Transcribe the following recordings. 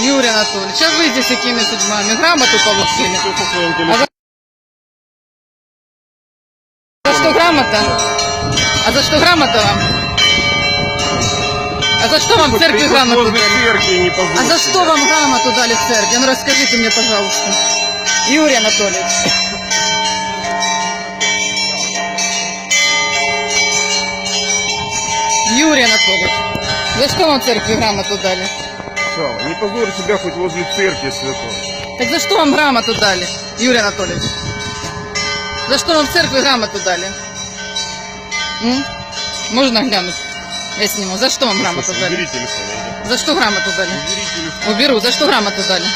Юрий Анатольевич, а вы здесь какими судьбами? Грамоту получили? А за... за что грамота? А за что грамота вам? А за что вам в церкви грамоту дали? А за что вам грамоту дали в церкви? Ну расскажите мне, пожалуйста. Юрий Анатольевич. Юрий Анатольевич, за что вам в церкви грамоту дали? Сава, не позорь себя хоть возле церкви святой. Так за что вам грамоту дали, Юрий Анатольевич? За что вам в церкви грамоту дали? М? Можно глянуть? Я сниму. За что вам грамоту Слушай, дали? убери телефон. За что грамоту дали? Убери телефон. Уберу. За что грамоту дали?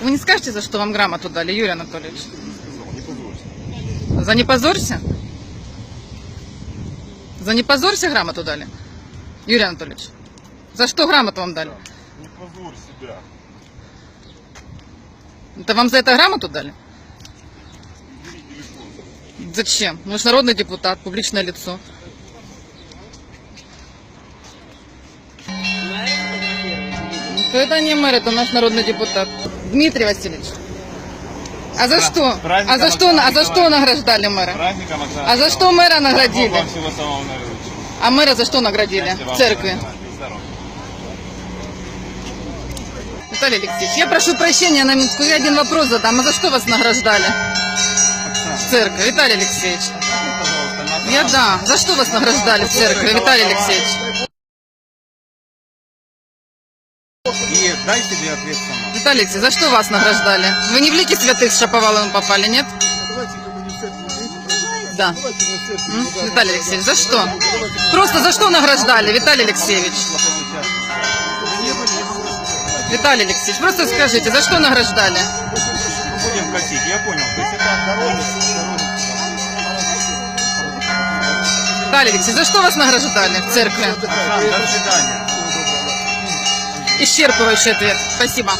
Вы не скажете, за что вам грамоту дали, Юрий Анатольевич? За не позорься? За не позорься грамоту дали? Юрий Анатольевич, за что грамоту вам дали? Не позорь себя. Это вам за это грамоту дали? Зачем? Же народный депутат, публичное лицо. Ну, Это не мэр, это наш народный депутат. Дмитрий Васильевич. А за что? праздником А за что, Оксаны а за что награждали мэра? Праздником Оксана А за что мэра Бог наградили? вам всего самого наилучшего. А мэра за что наградили? Счастья вам, В церкви. здоровья. Виталий Алексеевич, я прошу прощения на минутку, я один вопрос задам. А за что вас награждали в церкви, Виталий Алексеевич? Пожалуйста, на Я да. За что вас награждали в церкви, Виталий Алексеевич? И дай себе ответ сама. Виталий Алексеевич, за что вас награждали? Вы не в лики святых с Шаповаловым попали, нет? Да. М? Виталий Алексеевич, за что? Просто за что награждали, Виталий Алексеевич? Виталий Алексеевич, просто скажите, за что награждали? Будем косить, я понял. То есть это от дороги. Виталий Алексеевич, за что вас награждали в церкви? До свидания. Исчерпывающий ответ. Спасибо.